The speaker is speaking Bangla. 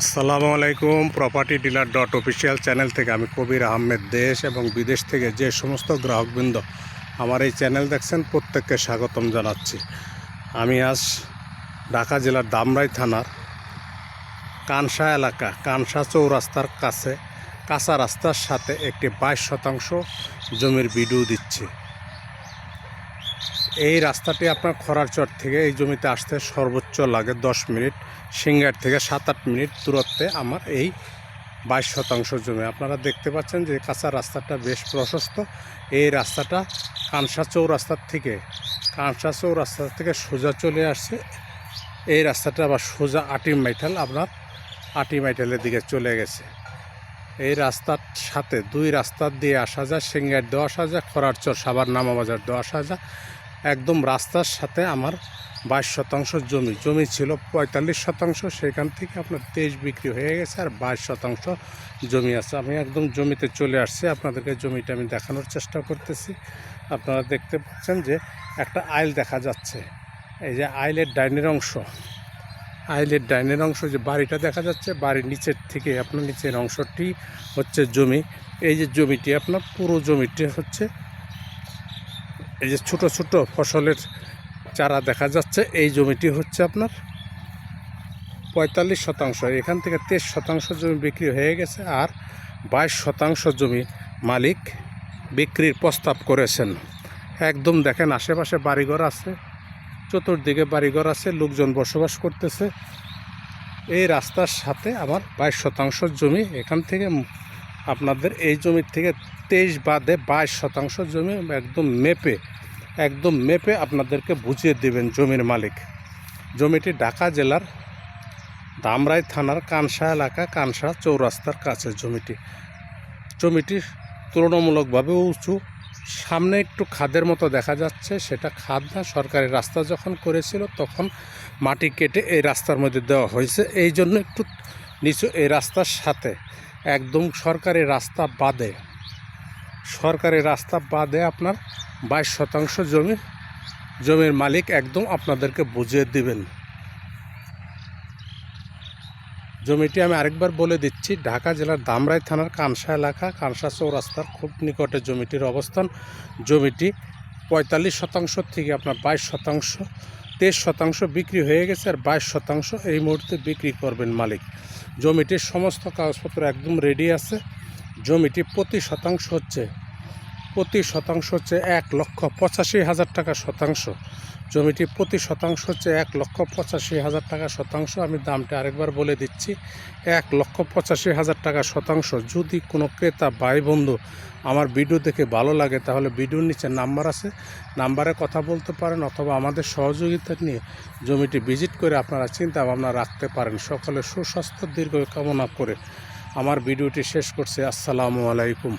আসসালামু আলাইকুম property dealer dot official channel থেকে আমি কবির আহমেদ, দেশ এবং বিদেশ থেকে যে সমস্ত গ্রাহকবৃন্দ আমার এই চ্যানেল দেখছেন, প্রত্যেককে স্বাগতম জানাচ্ছি। আমি আজ ঢাকা জেলার দামরাই থানার কানসা এলাকা, কানসা চৌরাস্তার কাছে, কাঁচা রাস্তার সাথে একটি বাইশ শতাংশ জমির ভিডিও দিচ্ছি। এই রাস্তাটি আপনার খরারচর থেকে এই জমিতে আসতে সর্বোচ্চ লাগে দশ মিনিট, সিঙ্গার থেকে সাত আট মিনিট দূরত্বে আমার এই বাইশ শতাংশ জমি। আপনারা দেখতে পাচ্ছেন যে কাঁচা রাস্তাটা বেশ প্রশস্ত। এই রাস্তাটা কানসা চৌরাস্তার থেকে কানসা চৌরাস্তা থেকে সোজা চলে আসছে। এই রাস্তাটা আবার সোজা আটি মাইঠাল, আপনার আটি মাইঠালের দিকে চলে গেছে। এই রাস্তার সাথে দুই রাস্তা দিয়ে আসা যায়, সিঙ্গার দেওয়া আসা যায় খরারচর সাবার নামাবাজার দেওয়া আসা যায়। একদম রাস্তার সাথে আমার বাইশ শতাংশ জমি। জমি ছিল পঁয়তাল্লিশ শতাংশ, সেখান থেকে আপনার তেইশ বিক্রি হয়ে গেছে আর বাইশ শতাংশ জমি আছে। আমি একদম জমিতে চলে আসছি, আপনাদেরকে জমিটা আমি দেখানোর চেষ্টা করতেছি। আপনারা দেখতে পাচ্ছেন যে একটা আইল দেখা যাচ্ছে। এই যে আইলের ডাইনের অংশ, আইলের ডাইনের অংশ যে বাড়িটা দেখা যাচ্ছে, বাড়ির নিচের থেকে আপনার নিচের অংশটি হচ্ছে জমি। এই যে জমিটি আপনার পুরো জমিটি হচ্ছে এই যে ছোট ছোট ফসলের চারা দেখা যাচ্ছে, এই জমিটি হচ্ছে আপনার পঁয়তাল্লিশ শতাংশ। এখান থেকে তেইশ শতাংশ জমি বিক্রি হয়ে গেছে আর বাইশ শতাংশ জমি মালিক বিক্রির প্রস্তাব করেছেন। একদম দেখেন আশেপাশে বাড়িঘর আছে, চতুর্দিকে বাড়িঘর আছে, লোকজন বসবাস করতেছে। এই রাস্তার সাথে আমার বাইশ শতাংশ জমি এখান থেকে আপনাদের এই জমির থেকে তেইশ বাদে বাইশ শতাংশ জমি একদম মেপে একদম মেপে আপনাদেরকে বুঝিয়ে দেবেন জমির মালিক। জমিটি ঢাকা জেলার দামরাই থানার কানসা এলাকা, কানসা চৌরাস্তার কাছে জমিটি। জমিটি তুলনামূলকভাবে উঁচু, সামনে একটু খাদের মতো দেখা যাচ্ছে, সেটা খাদ না, সরকারি রাস্তা যখন করেছিল তখন মাটি কেটে এই রাস্তার মধ্যে দেওয়া হয়েছে। এই জন্য একটু নিচু এই রাস্তার সাথে একদম সরকারি রাস্তা বাদে। সরকারি রাস্তা বাদে আপনার বাইশ শতাংশ জমি, জমির মালিক একদম আপনাদেরকে বুঝিয়ে দিবেন। জমিটি আমি আরেকবার বলে দিচ্ছি, ঢাকা জেলার দামরাই থানার কানসা এলাকা, কানসা চৌরাস্তার খুব নিকটে জমিটির অবস্থান। জমিটি পঁয়তাল্লিশ শতাংশ থেকে আপনার বাইশ শতাংশ। তেইশ শতাংশ বিক্রি হয়ে গেছে আর বাইশ শতাংশ এই মুহূর্তে বিক্রি করবেন মালিক। জমিটির সমস্ত কাগজপত্র একদম রেডি আছে। জমিটি প্রতি শতাংশ হচ্ছে প্রতি শতাংশ হচ্ছে এক লক্ষ পঁচাশি হাজার টাকা শতাংশ। জমিটি প্রতি শতাংশ হচ্ছে এক লক্ষ পঁচাশি হাজার টাকা শতাংশ। আমি দামটা আরেকবার বলে দিচ্ছি। এক লক্ষ পঁচাশি হাজার টাকা শতাংশ। যদি কোনো ক্রেতা, ভাই, বন্ধু আমার ভিডিও দেখে ভালো লাগে, তাহলে ভিডিওর নিচে নাম্বার আছে। নাম্বারে কথা বলতে পারেন অথবা আমাদের সহযোগিতা নিয়ে জমিটি ভিজিট করে আপনারা চিন্তা ভাবনা রাখতে পারেন। সকলে সুস্বাস্থ্য, দীর্ঘ কামনা করে আমার ভিডিওটি শেষ করছে। আসসালামু আলাইকুম।